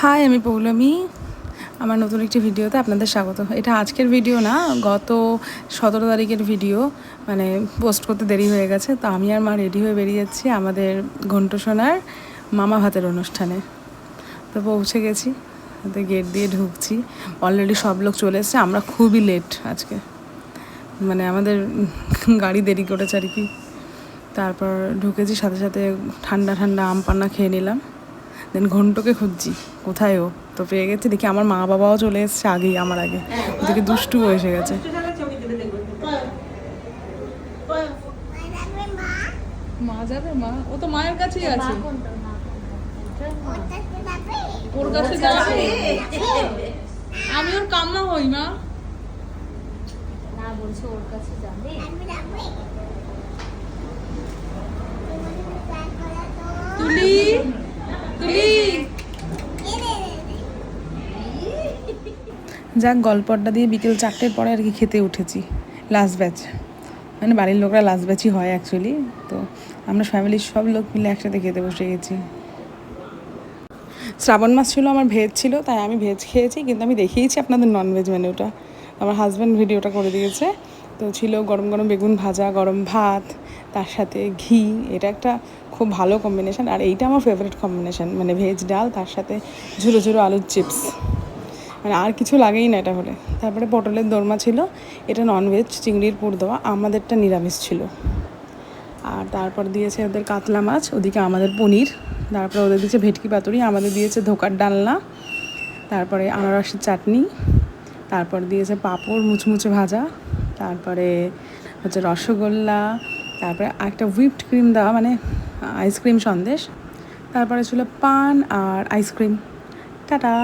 High আমি পৌলমী। আমার নতুন একটি ভিডিওতে আপনাদের স্বাগত। এটা আজকের ভিডিও না, গত সতেরো তারিখের ভিডিও মানে পোস্ট করতে দেরি হয়ে গেছে, তো আমি আর মা রেডি হয়ে বেরিয়ে যাচ্ছি আমাদের ঘণ্টসোনার মামা ভাতের অনুষ্ঠানে। তো পৌঁছে গেছি তো গেট দিয়ে ঢুকছি। অলরেডি সব লোক চলে এসছে, আমরা খুবই লেট আজকে। মানে আমাদের গাড়ি দেরি করেছে আর কি। তারপর ঢুকেছি, সাথে সাথে ঠান্ডা ঠান্ডা আম পান্না খেয়ে নিলাম। দেন ঘন্টকে খুঁজছি। কোথায় ও? তো পেয়ে গেছি, দেখি আমার মা বাবাও চলে এসছে আগেই, আমার আগে। ওদিকে দুষ্টু এসে গেছে। মা ও তো মায়ের কাছেই আছে। ওর কাছে আমি ওর হই না। ওর তুলি? যাক গল্পটা দিয়ে বিকেল চারটের পরে আর কি খেতে উঠেছি লাস্ট ব্যাচ মানে বাড়ির লোকরা লাস্ট ব্যাচই হয় অ্যাকচুয়ালি তো আমরা ফ্যামিলির সব লোক মিলে একসাথে খেতে বসে গেছি। শ্রাবণ মাস ছিল, আমার ভেজ ছিল, তাই আমি ভেজ খেয়েছি, কিন্তু আমি দেখিয়েছি আপনাদের ননভেজ মেনুটা আমার হাজব্যান্ড ভিডিওটা করে দিয়েছে, তো ছিল গরম গরম বেগুন ভাজা, গরম ভাত তার সাথে ঘি, এটা একটা খুব ভালো কম্বিনেশান আর এইটা আমার ফেভারিট কম্বিনেশান মানে ভেজ ডাল, তার সাথে ঝুরো ঝুরো আলুর চিপস মানে আর কিছু লাগেই না এটা হলে। তারপরে পটলের দোরমা ছিল, এটা ননভেজ চিংড়ির পুর দেওয়া, আমাদেরটা নিরামিষ ছিল। আর তারপর দিয়েছে ওদের কাতলা মাছ, ওদিকে আমাদের পনির, তারপরে ওদের দিয়েছে ভেটকি পাতুরি, আমাদের দিয়েছে ধোকার ডালনা, তারপরে আনারসের চাটনি, তারপর দিয়েছে পাঁপড় মুচমুচে ভাজা, তারপরে হচ্ছে রসগোল্লা তারপরে একটা হুইপড ক্রিম দেওয়া মানে আইসক্রিম সন্দেশ। তারপরে ছিল পান আর আইসক্রিম টাটা!